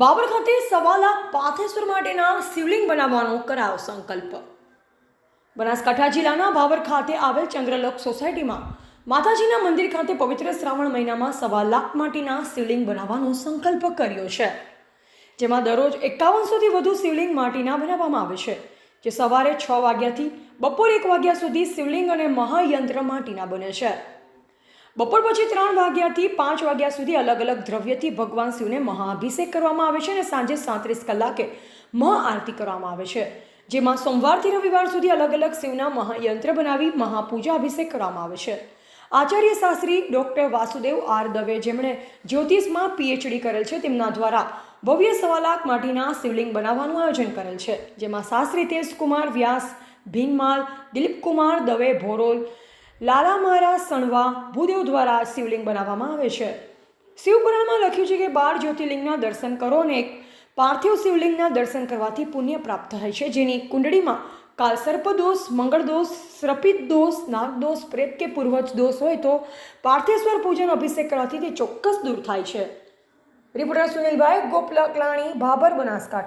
બાબર ખાતે સવા લાખ પાથેશ્વર માટેના શિવલિંગ બનાવવાનો કરાયો સંકલ્પ. બનાસકાંઠા જિલ્લાના બાબર ખાતે આવેલ ચંદ્રલોક સોસાયટીમાં માતાજીના મંદિર ખાતે પવિત્ર શ્રાવણ મહિનામાં સવા લાખ માટીના શિવલિંગ બનાવવાનો સંકલ્પ કર્યો છે, જેમાં દરરોજ એકાવનસોથી વધુ શિવલિંગ માટીના બનાવવામાં આવે છે, જે સવારે છ વાગ્યાથી બપોર એક વાગ્યા સુધી શિવલિંગ અને મહાયંત્ર માટીના બને છે. બપોર પછી ત્રણ વાગ્યાથી પાંચ વાગ્યા સુધી અલગ અલગ દ્રવ્યથી ભગવાન શિવને મહાઅભિષેક કરવામાં આવે છે અને સાંજે સાંત્રીસ કલાકે મહાઆરતી કરવામાં આવે છે. જેમાં સોમવારથી રવિવાર સુધી અલગ અલગ શિવના મહાયંત્ર બનાવી મહાપૂજા અભિષેક કરવામાં આવે છે. આચાર્ય શાસ્ત્રી ડૉક્ટર વાસુદેવ આર દવે જેમણે જ્યોતિષમાં પીએચડી કરેલ છે, તેમના દ્વારા ભવ્ય સવા લાખ માટીના શિવલિંગ બનાવવાનું આયોજન કરેલ છે. જેમાં શાસ્ત્રી તેજકુમાર વ્યાસ, ભીનમાલ, દિલીપકુમાર દવે ભોરોલ લાલા મહારાજ સણવા ભૂદેવ દ્વારા શિવલિંગ બનાવવામાં આવે છે. શિવપુરાણમાં લખ્યું છે કે બાર જ્યોતિર્લિંગના દર્શન કરો અને એક પાર્થિવ શિવલિંગના દર્શન કરવાથી પુણ્ય પ્રાપ્ત થાય છે. જેની કુંડળીમાં કાલ સર્પદોષ મંગળદોષ શ્રપિત દોષ નાગદોષ પ્રેત કે પૂર્વજ દોષ હોય તો પાર્થેશ્વર પૂજન અભિષેક કરવાથી તે ચોક્કસ દૂર થાય છે. રિપોર્ટર સુનિલભાઈ ગોપલકલાણી ભાબર બનાસકાંઠા.